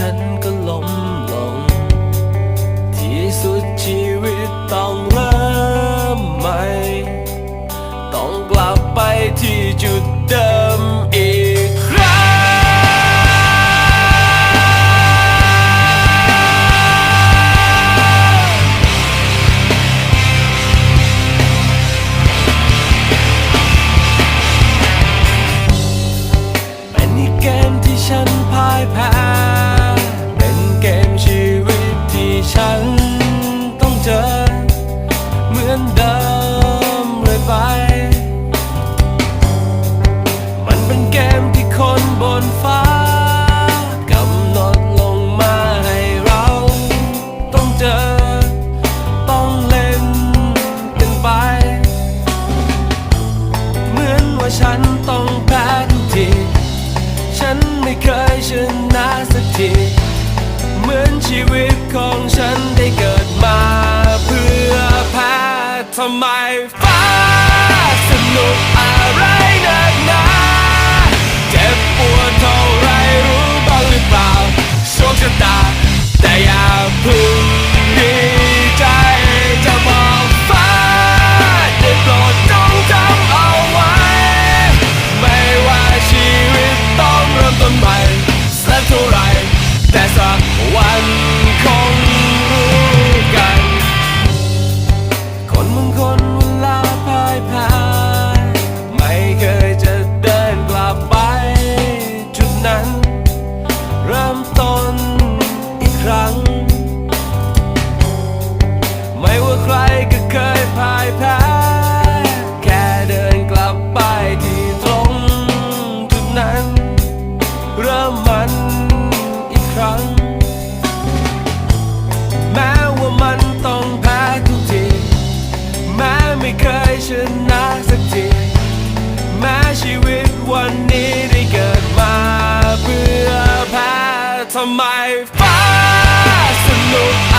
ฉันก็ล้มลง ที่สุดชีวิตต้องเริ่มใหม่ ต้องกลับไปที่จุดเดิมอีกครั้งเป็นเกมที่ฉันพ่ายแพ้ ที เหมือนชีวิตของฉันได้เกิดมาเพื่อแพ้ทำไมฟ้าสนุก 上完。 นาสักทีแม้ชีวิตวันนี้ได้เกิดมาเพื่อแพ้ทำไมฟ้าสนุก